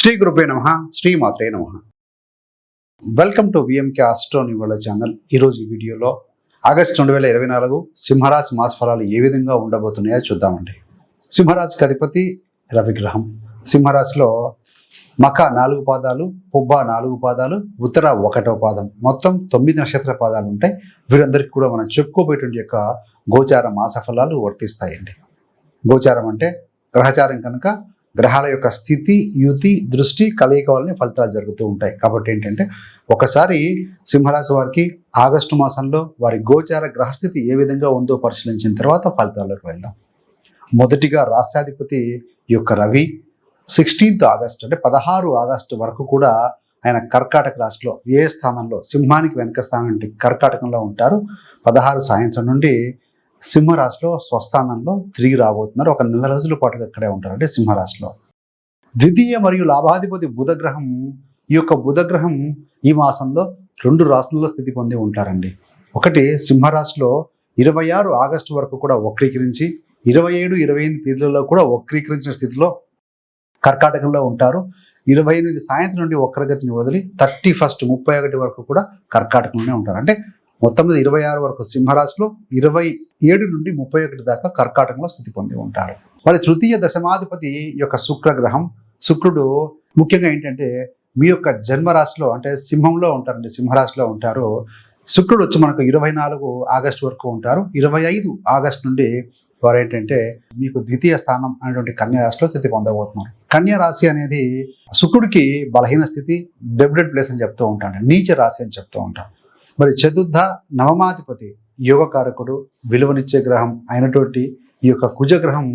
శ్రీ గురుపే నమ శ్రీమాత్రే నమ. వెల్కమ్ టు విఎంకే ఆస్ట్రో నివాళ ఛానల్ ఈరోజు ఈ వీడియోలో ఆగస్టు రెండు వేల ఇరవై నాలుగు సింహరాశి మాస ఫలాలు ఏ విధంగా ఉండబోతున్నాయో చూద్దామండి. సింహరాశికి అధిపతి రవిగ్రహం. సింహరాశిలో మఖ నాలుగు పాదాలు పుబ్బ నాలుగు పాదాలు ఉత్తర ఒకటో పాదం. మొత్తం తొమ్మిది నక్షత్ర పాదాలు ఉంటాయి. వీరందరికీ కూడా మనం చెప్పుకోబోయేటువంటి యొక్క గోచార మాస ఫలాలు వర్తిస్తాయండి. గోచారం అంటే గ్రహచారం కనుక గ్రహాల యొక్క స్థితి యుతి దృష్టి కలయిక వల్లనే ఫలితాలు జరుగుతూ ఉంటాయి. కాబట్టి ఏంటంటే ఒకసారి సింహరాశి వారికి ఆగస్టు మాసంలో వారి గోచార గ్రహస్థితి ఏ విధంగా ఉందో పరిశీలించిన తర్వాత ఫలితాల్లోకి వెళ్దాం. మొదటిగా రాష్ట్రాధిపతి యొక్క రవి సిక్స్టీన్త్ ఆగస్టు అంటే పదహారు ఆగస్టు వరకు కూడా ఆయన కర్కాటక రాశిలో ఏ స్థానంలో సింహానికి వెనక స్థానం అంటే కర్కాటకంలో ఉంటారు. పదహారు సాయంత్రం నుండి సింహరాశిలో స్వస్థానంలో తిరిగి రాబోతున్నారు. ఒక నెల రోజుల పాటు అక్కడే ఉంటారు. అంటే సింహరాశిలో. ద్వితీయ మరియు లాభాధిపతి బుధగ్రహం ఈ యొక్క బుధగ్రహం ఈ మాసంలో రెండు రాశులలో స్థితి పొంది ఉంటారండి. ఒకటి సింహరాశిలో ఇరవై ఆరు ఆగస్టు వరకు కూడా వక్రీకరించి ఇరవై ఏడు ఇరవై ఎనిమిది తేదీలలో కూడా వక్రీకరించిన స్థితిలో కర్కాటకంలో ఉంటారు. ఇరవై ఎనిమిది సాయంత్రం నుండి వక్రగతిని వదిలి థర్టీ ఫస్ట్ ముప్పై ఒకటి వరకు కూడా కర్కాటకంలోనే ఉంటారు. అంటే మొత్తం మీద ఇరవై ఆరు వరకు సింహరాశిలో ఇరవై ఏడు నుండి ముప్పై ఒకటి దాకా కర్కాటకంలో స్థితి పొంది ఉంటారు. మరి తృతీయ దశమాధిపతి యొక్క శుక్రగ్రహం శుక్రుడు ముఖ్యంగా ఏంటంటే మీ యొక్క జన్మరాశిలో అంటే సింహంలో ఉంటారండి సింహరాశిలో ఉంటారు. శుక్రుడు వచ్చి మనకు ఇరవై నాలుగు ఆగస్టు వరకు ఉంటారు. ఇరవై ఐదు ఆగస్టు నుండి వారు ఏంటంటే మీకు ద్వితీయ స్థానం అనేటువంటి కన్యారాశిలో స్థితి పొందబోతున్నారు. కన్యారాశి అనేది శుక్రుడికి బలహీన స్థితి డెబిటెడ్ ప్లేస్ అని చెప్తూ ఉంటాను నీచ రాశి అని చెప్తూ ఉంటాను మరి చతుర్థ నవమాధిపతి యోగకారకుడు విలువనిచ్చే గ్రహం అయినటువంటి ఈ యొక్క కుజగ్రహం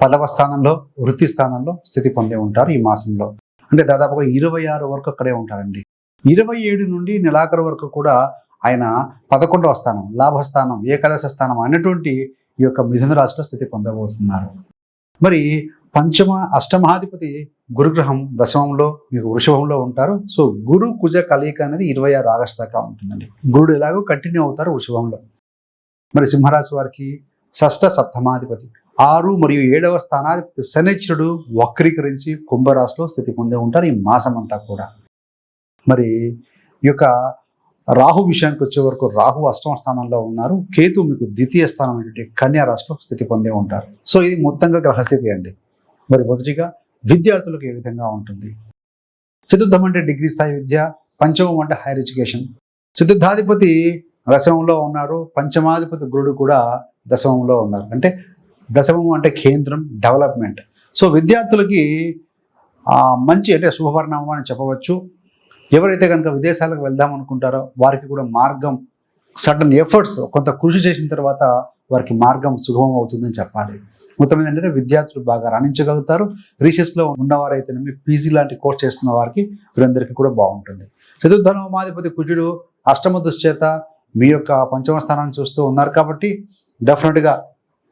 పదవ స్థానంలో వృత్తి స్థానంలో స్థితి పొంది ఉంటారు ఈ మాసంలో. అంటే దాదాపుగా ఇరవై ఆరు వరకు అక్కడే ఉంటారండి. ఇరవై ఏడు నుండి నెలాఖరు వరకు కూడా ఆయన పదకొండవ స్థానం లాభస్థానం ఏకాదశ స్థానం అనేటువంటి ఈ యొక్క మిథున రాశిలో స్థితి పొందబోతున్నారు. మరి పంచమ అష్టమాధిపతి గురుగ్రహం దశమంలో మీకు వృషభంలో ఉంటారు. సో గురు కుజ కలయిక అనేది ఇరవై ఆరు ఆగస్ట్ దాకా ఉంటుందండి. గురుడు ఎలాగో కంటిన్యూ అవుతారు వృషభంలో. మరి సింహరాశి వారికి షష్ట సప్తమాధిపతి. ఆరు మరియు ఏడవ స్థానాధిపతి శనిచరుడు వక్రీకరించి కుంభరాశిలో స్థితి పొందే ఉంటారు ఈ మాసం అంతా కూడా. మరి ఈ యొక్క రాహు విషయానికి వచ్చే వరకు రాహు అష్టమ స్థానంలో ఉన్నారు. కేతు మీకు ద్వితీయ స్థానం అనేటువంటి కన్యా రాశిలో స్థితి పొందే ఉంటారు. సో ఇది మొత్తంగా గ్రహస్థితి అండి. మరి మొదటిగా విద్యార్థులకు ఏ విధంగా ఉంటుంది? చతుర్థం అంటే డిగ్రీ స్థాయి విద్య పంచమం అంటే హైయర్ ఎడ్యుకేషన్. చతుర్థాధిపతి దశమంలో ఉన్నారు పంచమాధిపతి గురుడు కూడా దశమంలో ఉన్నారు. అంటే దశమం అంటే కేంద్రం డెవలప్మెంట్. సో విద్యార్థులకి మంచి అంటే శుభపరిణామం అని చెప్పవచ్చు. ఎవరైతే కనుక విదేశాలకు వెళ్దాం అనుకుంటారో వారికి కూడా మార్గం సడన్ ఎఫర్ట్స్ కొంత కృషి చేసిన తర్వాత వారికి మార్గం సుగమం అవుతుందని చెప్పాలి. మొత్తం ఏంటంటే విద్యార్థులు బాగా రాణించగలుగుతారు. రీసెస్లో ఉన్నవారైతేనేమి పీజీ లాంటి కోర్స్ చేస్తున్న వారికి వీరందరికీ కూడా బాగుంటుంది. చతుర్ధనోమాధిపతి కుజుడు అష్టమ దుశ్చేత మీ యొక్క పంచమ స్థానాన్ని చూస్తూ ఉన్నారు కాబట్టి డెఫినెట్గా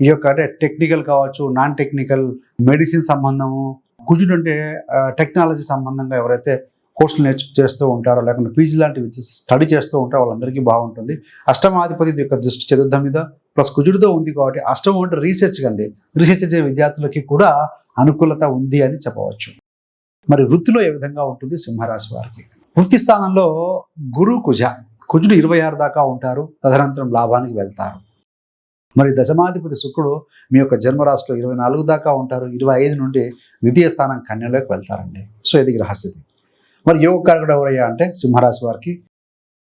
ఈ యొక్క అంటే టెక్నికల్ కావచ్చు నాన్ టెక్నికల్ మెడిసిన్ సంబంధము కుజుడు అంటే టెక్నాలజీ సంబంధంగా ఎవరైతే కోర్సులు నేర్చు చేస్తూ ఉంటారో లేకుంటే పీజీ లాంటివి స్టడీ చేస్తూ ఉంటారో వాళ్ళందరికీ బాగుంటుంది. అష్టమాధిపతి యొక్క దృష్టి చతుర్థం మీద ప్లస్ కుజుడితో ఉంది కాబట్టి అష్టమం అంటే రీసెర్చ్ కండి. రీసెర్చ్ చేసే విద్యార్థులకి కూడా అనుకూలత ఉంది అని చెప్పవచ్చు. మరి వృత్తిలో ఏ విధంగా ఉంటుంది సింహరాశి వారికి? వృత్తి స్థానంలో గురు కుజ కుజుడు ఇరవై ఆరు దాకా ఉంటారు. తదనంతరం లాభానికి వెళ్తారు. మరి దశమాధిపతి శుక్రుడు మీ యొక్క జన్మరాశిలో ఇరవై నాలుగు దాకా ఉంటారు. ఇరవై ఐదు నుండి ద్వితీయ స్థానం కన్యలోకి వెళ్తారండి. సో ఇది గ్రహస్థితి. మరి యోగకారకుడు ఎవరయ్యా అంటే సింహరాశి వారికి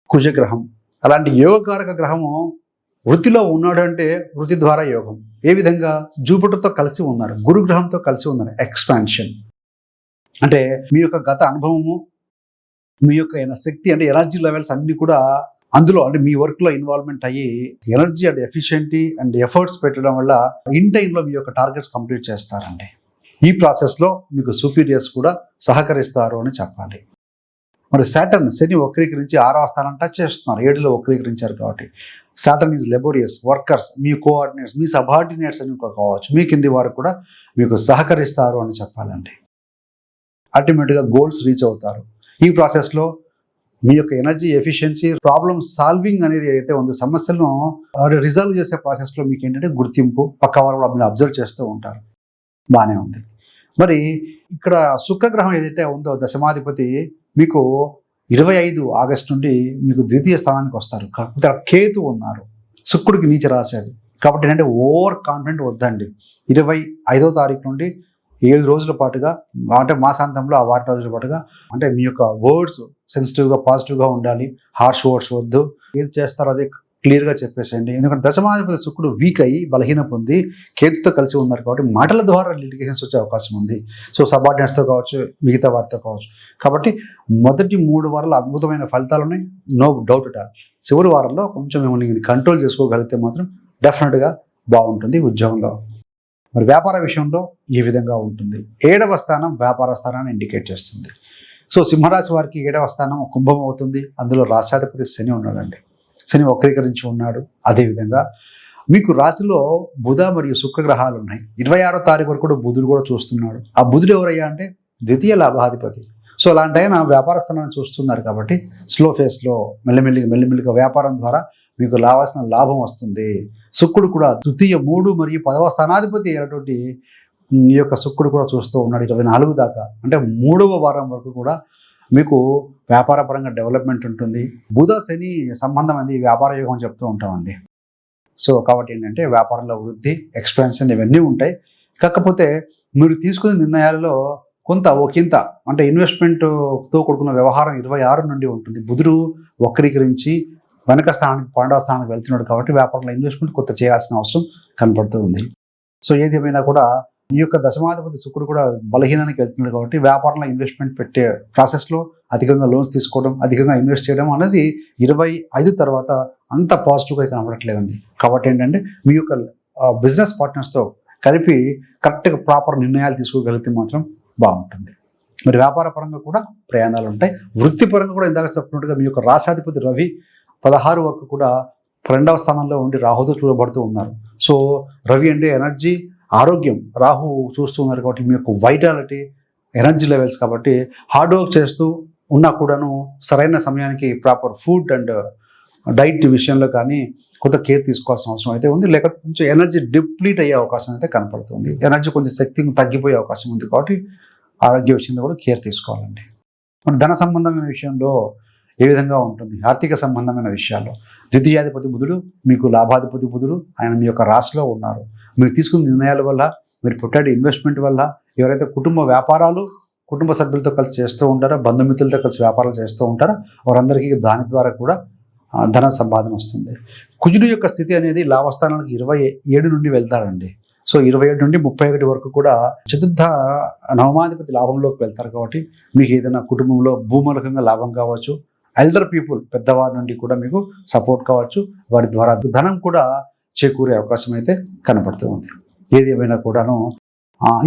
కుజగ్రహం. అలాంటి యోగకారక గ్రహము వృత్తిలో ఉన్నాడు అంటే వృత్తి ద్వారా యోగం. ఏ విధంగా? జూపిటర్తో కలిసి ఉన్నారు గురుగ్రహంతో కలిసి ఉన్నారు ఎక్స్పాన్షన్. అంటే మీ యొక్క గత అనుభవము మీ యొక్క శక్తి అంటే ఎనర్జీ లెవెల్స్ అన్నీ కూడా అందులో అంటే మీ వర్క్లో ఇన్వాల్వ్మెంట్ అయ్యి energy and efficiency and efforts పెట్టడం వల్ల ఇన్ టైంలో మీ యొక్క టార్గెట్స్ కంప్లీట్ చేస్తారండి. ఈ ప్రాసెస్లో మీకు సూపీరియర్స్ కూడా సహకరిస్తారు అని చెప్పాలి. మరి సాటర్న్ శని వక్రీకరించి ఆరవ స్థానం టచ్ చేస్తున్నారు. ఏడులో వక్రీకరించారు కాబట్టి. సాటర్న్ ఈజ్ లెబోరియస్ వర్కర్స్ మీ కోఆర్డినేట్స్ మీ సబార్డినేట్స్ అని కావచ్చు. మీ కింది వారు కూడా మీకు సహకరిస్తారు అని చెప్పాలండి. అల్టిమేట్గా గోల్స్ రీచ్ అవుతారు. ఈ ప్రాసెస్లో మీ యొక్క ఎనర్జీ ఎఫిషియన్సీ ప్రాబ్లమ్ సాల్వింగ్ అనేది ఏదైతే ఉందో సమస్యలను రిజాల్వ్ చేసే ప్రాసెస్లో మీకు ఏంటంటే గుర్తింపు పక్క వారు కూడా అబ్జర్వ్ చేస్తూ ఉంటారు. బాగానే ఉంది. మరి ఇక్కడ శుక్రగ్రహం ఏదైతే ఉందో దశమాధిపతి మీకు ఇరవై ఐదు ఆగస్టు నుండి మీకు ద్వితీయ స్థానానికి వస్తారు. కాకపోతే కేతు ఉన్నారు. శుక్రుడికి నీచ రాశాడు కాబట్టి ఏంటంటే ఓవర్ కాన్ఫిడెంట్ వద్దండి. ఇరవై ఐదో తారీఖు నుండి ఏడు రోజుల పాటుగా అంటే మాసాంతంలో ఆ వారం రోజుల పాటుగా అంటే మీ యొక్క వర్డ్స్ సెన్సిటివ్గా పాజిటివ్గా ఉండాలి. హార్ష్ వర్డ్స్ వద్దు. ఏది చేస్తారో అదే క్లియర్గా చెప్పేసేయండి. ఎందుకంటే దశమాధిపతి శుక్రుడు వీక్ అయ్యి బలహీన పొంది కేతుతో కలిసి ఉన్నారు కాబట్టి మాటల ద్వారా లిటిగేషన్స్ వచ్చే అవకాశం ఉంది. సో సబార్డినేట్స్తో కావచ్చు మిగతా వారితో కావచ్చు. కాబట్టి మొదటి మూడు వారాలు అద్భుతమైన ఫలితాలు ఉన్నాయి. నో డౌట్ అట్ ఆల్ చివరి వారంలో కొంచెం మిమ్మల్ని కంట్రోల్ చేసుకోగలిగితే మాత్రం డెఫినెట్గా బాగుంటుంది ఉద్యోగంలో మరి వ్యాపార విషయంలో ఈ విధంగా ఉంటుంది. ఏడవ స్థానం వ్యాపార స్థానాన్ని ఇండికేట్ చేస్తుంది. సో సింహరాశి వారికి ఏడవ స్థానం కుంభం అవుతుంది. అందులో రాష్ట్రాధిపతి శని ఉన్నాడండి. శని వక్రీకరించి ఉన్నాడు. అదేవిధంగా మీకు రాశిలో బుధ మరియు శుక్రగ్రహాలు ఉన్నాయి. ఇరవై ఆరో తారీఖు వరకు కూడా బుధుడు కూడా చూస్తున్నాడు. ఆ బుధుడు ఎవరయ్యా అంటే ద్వితీయ లాభాధిపతి. సో అలాంటి ఆయన వ్యాపార స్థానాన్ని చూస్తున్నారు కాబట్టి స్లో ఫేస్లో మెల్లమెల్లిగా మెల్లిమెల్లిగా వ్యాపారం ద్వారా మీకు రావాల్సిన లాభం వస్తుంది. శుక్రుడు కూడా తృతీయ మూడు మరియు పదవ స్థానాధిపతి అయినటువంటి ఈ యొక్క శుక్రుడు కూడా చూస్తూ ఉన్నాడు. ఇరవై నాలుగు దాకా. అంటే మూడవ వారం వరకు కూడా మీకు వ్యాపారపరంగా డెవలప్మెంట్ ఉంటుంది. బుధ శని సంబంధం అనేది వ్యాపార యోగం చెప్తూ ఉంటామండి. సో కాబట్టి ఏంటంటే వ్యాపారంలో వృద్ధి ఎక్స్పాన్షన్ ఇవన్నీ ఉంటాయి. కాకపోతే మీరు తీసుకునే నిర్ణయాలలో కొంత ఒకంత అంటే ఇన్వెస్ట్మెంట్తో కూడుకున్న వ్యవహారం ఇరవై ఆరు నుండి ఉంటుంది. బుధుడు వక్రీకరించి వెనక స్థానానికి పన్నెండవ స్థానానికి వెళ్తున్నాడు కాబట్టి వ్యాపారంలో ఇన్వెస్ట్మెంట్ కొంత చేయాల్సిన అవసరం కనపడుతూ ఉంది. సో ఏదేమైనా కూడా ఈ యొక్క దశమాధిపతి శుక్రుడు కూడా బలహీనానికి వెళ్తున్నాడు కాబట్టి వ్యాపారంలో ఇన్వెస్ట్మెంట్ పెట్టే ప్రాసెస్లో అధికంగా లోన్స్ తీసుకోవడం అధికంగా ఇన్వెస్ట్ చేయడం అనేది ఇరవై ఐదు తర్వాత అంత పాజిటివ్గా కనబడట్లేదండి. కాబట్టి ఏంటంటే మీ యొక్క బిజినెస్ పార్ట్నర్స్తో కలిపి కరెక్ట్గా ప్రాపర్ నిర్ణయాలు తీసుకోగలిగితే మాత్రం బాగుంటుంది. మరి వ్యాపార పరంగా కూడా ప్రయాణాలు ఉంటాయి. వృత్తిపరంగా కూడా ఇందాక చెప్పినట్టుగా మీ యొక్క రాశాధిపతి రవి పదహారు వరకు కూడా రెండవ స్థానంలో ఉండి రాహుతో చూడబడుతూ ఉన్నారు. సో రవి అంటే ఎనర్జీ ఆరోగ్యం. రాహు చూస్తున్నారు కాబట్టి మీ యొక్క వైటాలిటీ ఎనర్జీ లెవెల్స్ కాబట్టి హార్డ్ వర్క్ చేస్తూ ఉన్నా కూడాను సరైన సమయానికి ప్రాపర్ ఫుడ్ అండ్ డైట్ విషయంలో కానీ కొంత కేర్ తీసుకోవాల్సిన అవసరం అయితే ఉంది. లేక కొంచెం ఎనర్జీ డిప్లీట్ అయ్యే అవకాశం అయితే కనపడుతుంది. ఎనర్జీ కొంచెం శక్తి తగ్గిపోయే అవకాశం ఉంది కాబట్టి ఆరోగ్య విషయంలో కూడా కేర్ తీసుకోవాలండి. మరి ధన సంబంధమైన విషయంలో ఏ విధంగా ఉంటుంది? ఆర్థిక సంబంధమైన విషయాల్లో. ద్వితీయాధిపతి బుధుడు మీకు లాభాధిపతి బుధుడు ఆయన మీ యొక్క రాశిలో ఉన్నారు. మీరు తీసుకున్న నిర్ణయాల వల్ల మీరు పుట్టాడు ఇన్వెస్ట్మెంట్ వల్ల ఎవరైతే కుటుంబ వ్యాపారాలు కుటుంబ సభ్యులతో కలిసి చేస్తూ ఉంటారో బంధుమిత్రులతో కలిసి వ్యాపారాలు చేస్తూ ఉంటారో వారందరికీ దాని ద్వారా కూడా ధన సంపాదన వస్తుంది. కుజుడు యొక్క స్థితి అనేది లాభస్థానానికి ఇరవై ఏడు నుండి వెళ్తాడండి. సో ఇరవై ఏడు నుండి ముప్పై ఒకటి వరకు కూడా చతుర్థ నవమాధిపతి లాభంలోకి వెళ్తారు కాబట్టి మీకు ఏదైనా కుటుంబంలో భూమూలకంగా లాభం కావచ్చు ఎల్డర్ పీపుల్ పెద్దవారి నుండి కూడా మీకు సపోర్ట్ కావచ్చు వారి ద్వారా ధనం కూడా చేకూరే అవకాశం అయితే కనపడుతూ ఉంది. ఏది ఏమైనా కూడాను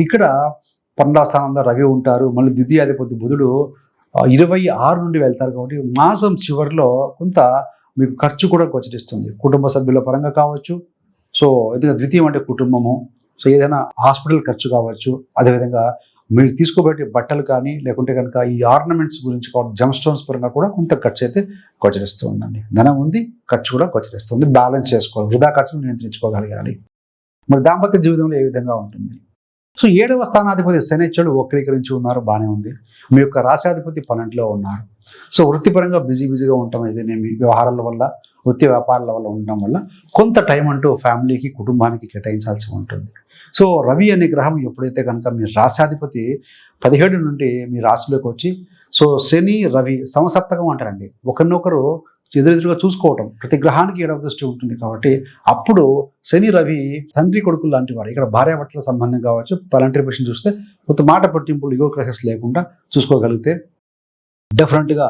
ఇక్కడ పన్నెండవ స్థానంలో రవి ఉంటారు. మళ్ళీ ద్వితీయాధిపతి బుధుడు ఇరవై ఆరు నుండి వెళ్తారు కాబట్టి మాసం చివరిలో కొంత మీకు ఖర్చు కూడా గోచరిస్తుంది. కుటుంబ సభ్యుల పరంగా కావచ్చు. సో ఇది ద్వితీయం అంటే కుటుంబము. సో ఏదైనా హాస్పిటల్ ఖర్చు కావచ్చు. అదేవిధంగా మీరు తీసుకోబెట్టే బట్టలు కానీ లేకుంటే కనుక ఈ ఆర్నమెంట్స్ గురించి జమ్ స్టోన్స్ పరంగా కూడా కొంత ఖర్చు అయితే గోచరిస్తూ ఉందండి. ధనం ఉంది ఖర్చు కూడా గోచరిస్తుంది బ్యాలెన్స్ చేసుకోవాలి వృధా ఖర్చును నియంత్రించుకోగలగాలి. మరి దాంపత్య జీవితంలో ఏ విధంగా ఉంటుంది? సో ఏడవ స్థానాధిపతి శనిచ్చుడు వక్రీకరించి ఉన్నారు బాగానే ఉంది. మీ యొక్క రాశాధిపతి పన్నెండులో ఉన్నారు. సో వృత్తిపరంగా బిజీ బిజీగా ఉండటం అయితేనేమి వ్యవహారాల వల్ల వృత్తి వ్యాపారాల వల్ల ఉండడం వల్ల కొంత టైం అంటూ ఫ్యామిలీకి కుటుంబానికి కేటాయించాల్సి ఉంటుంది. సో రవి అనే గ్రహం ఎప్పుడైతే కనుక మీ రాశాధిపతి పదిహేడు నుండి మీ రాశిలోకి వచ్చి సో శని రవి సమసప్తకం అంటారండి. ఒకరినొకరు ఎదురెదురుగా చూసుకోవటం ప్రతి గ్రహానికి ఏడవ దృష్టి ఉంటుంది కాబట్టి అప్పుడు శని రవి తండ్రి కొడుకులు లాంటి వారు ఇక్కడ భార్యాభర్తల సంబంధం కావచ్చు పలంటరీ విషయం చూస్తే కొంత మాట పట్టింపులు ఇగో క్రసెస్ లేకుండా చూసుకోగలిగితే డెఫినెట్గా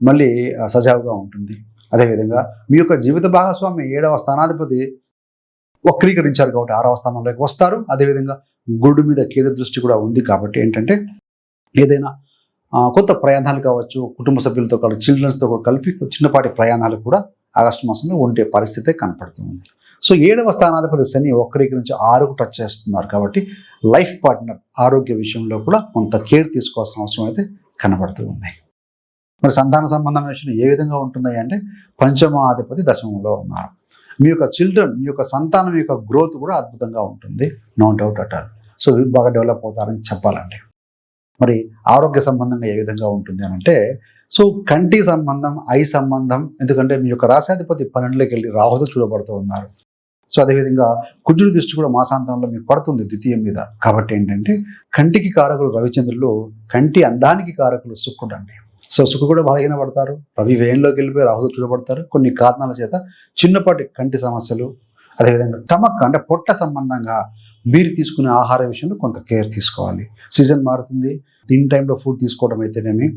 మళ్ళీ సజావుగా ఉంటుంది. అదేవిధంగా మీ యొక్క జీవిత భాగస్వామి ఏడవ స్థానాధిపతి వక్రీకరించారు కాబట్టి ఆరవ స్థానంలోకి వస్తారు. అదేవిధంగా గుడి మీద కేంద్ర దృష్టి కూడా ఉంది కాబట్టి ఏంటంటే ఏదైనా కొత్త ప్రయాణాలు కావచ్చు కుటుంబ సభ్యులతో కలిసి చిల్డ్రన్స్తో కూడా కలిపి చిన్నపాటి ప్రయాణాలు కూడా ఆగస్టు మాసంలో ఉండే పరిస్థితే కనపడుతుంది సో ఏడవ స్థానాధిపతి శని వక్రీకరించి ఆరుకు టచ్ చేస్తున్నారు కాబట్టి లైఫ్ పార్ట్నర్ ఆరోగ్య విషయంలో కూడా కొంత కేర్ తీసుకోవాల్సిన అవసరం అయితే కనబడుతూ ఉంది. మరి సంతాన సంబంధమైన విషయం ఏ విధంగా ఉంటుంది అంటే పంచమాధిపతి దశమంలో ఉన్నారు. మీ యొక్క చిల్డ్రన్ మీ యొక్క సంతానం యొక్క గ్రోత్ కూడా అద్భుతంగా ఉంటుంది. నో డౌట్ అట్ సో వీళ్ళు బాగా డెవలప్ అవుతారని చెప్పాలండి. మరి ఆరోగ్య సంబంధంగా ఏ విధంగా ఉంటుంది అని అంటే సో కంటి సంబంధం ఐ సంబంధం ఎందుకంటే మీ యొక్క రాశాధిపతి పన్నెండులోకి వెళ్ళి రాహుతో చూడబడుతూ ఉన్నారు. సో అదేవిధంగా కుజుడి దృష్టి కూడా మాసాంతంలో మీకు పడుతుంది ద్వితీయం మీద. కాబట్టి ఏంటంటే కంటికి కారకులు రవిచంద్రులు కంటి అందానికి కారకులు శుక్రుడు అండి. సో సుఖ కూడా బలహీన పడతారు. రవి వేయంలోకి వెళ్ళిపోయి రాహుతో చూడబడతారు. కొన్ని కారణాల చేత చిన్నపాటి కంటి సమస్యలు అదేవిధంగా స్టమక్ అంటే పొట్ట సంబంధంగా మీరు తీసుకునే ఆహార విషయంలో కొంత కేర్ తీసుకోవాలి. సీజన్ మారుతుంది. ఇన్ టైంలో ఫుడ్ తీసుకోవడం అయితేనేమి.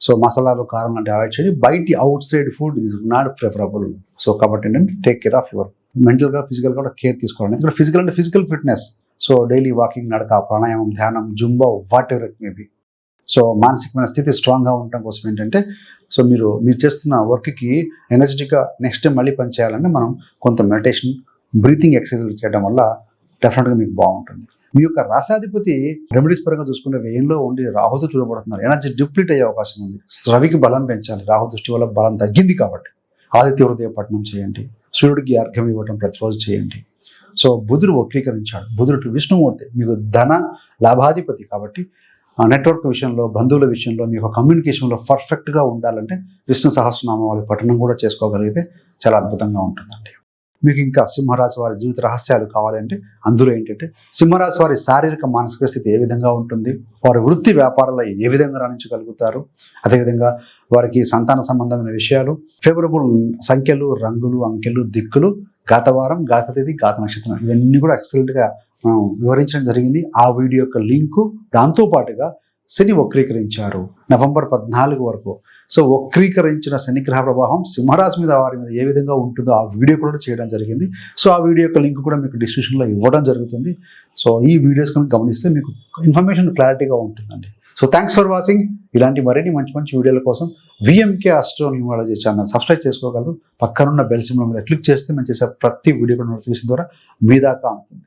సో మసాలాలు కారం లాంటి అవాయిడ్ చేయండి. బయటి outside food is not preferable. So కాబట్టి ఏంటంటే టేక్ కేర్ ఆఫ్ యువర్ మెంటల్గా ఫిజికల్గా కూడా కేర్ తీసుకోవాలి. ఎందుకంటే ఫిజికల్ అంటే physical fitness. So daily walking నడక ప్రాణాయామం ధ్యానం Zumba whatever it maybe so మానసికమైన స్థితి స్ట్రాంగ్గా ఉండటం కోసం ఏంటంటే సో మీరు మీరు చేస్తున్న వర్క్కి ఎనర్జెటిక్గా నెక్స్ట్ టైం మళ్ళీ పని చేయాలంటే మనం కొంత మెడిటేషన్ బ్రీతింగ్ ఎక్సర్సైజ్ చేయడం వల్ల డెఫినెట్గా మీకు బాగుంటుంది. మీ యొక్క రాసాధిపతి రెమెడీస్ పరంగా చూసుకుంటే వ్యయంలో ఉండి రాహుతో చూడబడుతున్నారు. ఎనర్జీ డిప్లీట్ అయ్యే అవకాశం ఉంది. రవికి బలం పెంచాలి. రాహు దృష్టి వల్ల బలం తగ్గింది కాబట్టి. ఆదిత్య హృదయ పట్టణం చేయండి. సూర్యుడికి అర్ఘ్యం ఇవ్వటం ప్రతిరోజు చేయండి. సో బుధుడు వక్రీకరించాడు. బుధుడు విష్ణుమూర్తి. మీకు ధన లాభాధిపతి కాబట్టి నెట్వర్క్ విషయంలో బంధువుల విషయంలో మీ యొక్క కమ్యూనికేషన్లో పర్ఫెక్ట్గా ఉండాలంటే విష్ణు సహస్రనామ వారి పఠనం కూడా చేసుకోగలిగితే చాలా అద్భుతంగా ఉంటుందండి. మీకు ఇంకా సింహరాశి వారి జీవిత రహస్యాలు కావాలంటే అందులో ఏంటంటే సింహరాశి వారి శారీరక మానసిక స్థితి ఏ విధంగా ఉంటుంది? వారి వృత్తి వ్యాపారాలు ఏ విధంగా రాణించగలుగుతారు? అదేవిధంగా వారికి సంతాన సంబంధమైన విషయాలు ఫేవరబుల్ సంఖ్యలు రంగులు అంకెలు దిక్కులు గత వారం గాత తేదీ గాత నక్షత్రం ఇవన్నీ కూడా ఎక్సలెంట్గా వివరించడం జరిగింది. ఆ వీడియో యొక్క లింకు దాంతో పాటుగా శని వక్రీకరించారు. నవంబర్ పద్నాలుగు వరకు. సో వక్రీకరించిన శనిగ్రహ ప్రభావం సింహరాశి మీద వారి మీద ఏ విధంగా ఉంటుందో ఆ వీడియో కూడా చేయడం జరిగింది. సో ఆ వీడియో యొక్క లింక్ కూడా మీకు డిస్క్రిప్షన్లో ఇవ్వడం జరుగుతుంది. సో ఈ వీడియోస్ కనుక గమనిస్తే మీకు ఇన్ఫర్మేషన్ క్లారిటీగా ఉంటుందండి. So thanks for watching. ఇలాంటి మరిన్ని మంచి మంచి వీడియోల కోసం VMK astro numerology channel subscribe చేసుకోగలరు. పక్కనున్న బెల్ సింబల్ మీద క్లిక్ చేస్తే మేము చేసే ప్రతి వీడియో కూడా నోటిఫికేషన్ ద్వారా మీ దాకా అందుతుంది.